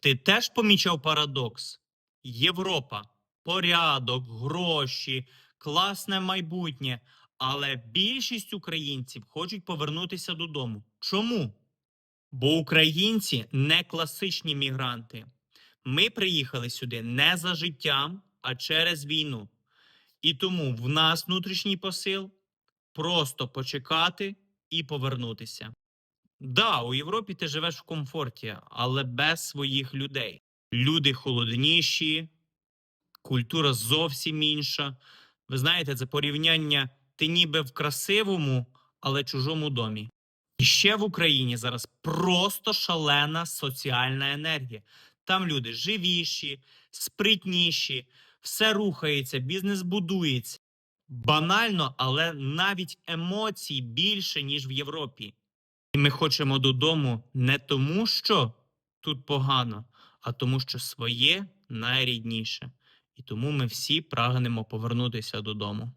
Ти теж помічав парадокс? Європа, порядок, гроші, класне майбутнє. Але більшість українців хочуть повернутися додому. Чому? Бо українці не класичні мігранти. Ми приїхали сюди не за життям, а через війну. І тому в нас внутрішній посил просто почекати і повернутися. Да, у Європі ти живеш в комфорті, але без своїх людей. Люди холодніші, культура зовсім інша. Ви знаєте, це порівняння ти ніби в красивому, але чужому домі. І ще в Україні зараз просто шалена соціальна енергія. Там люди живіші, спритніші, все рухається, бізнес будується. Банально, але навіть емоцій більше, ніж в Європі. Ми хочемо додому не тому, що тут погано, а тому, що своє найрідніше. І тому ми всі прагнемо повернутися додому.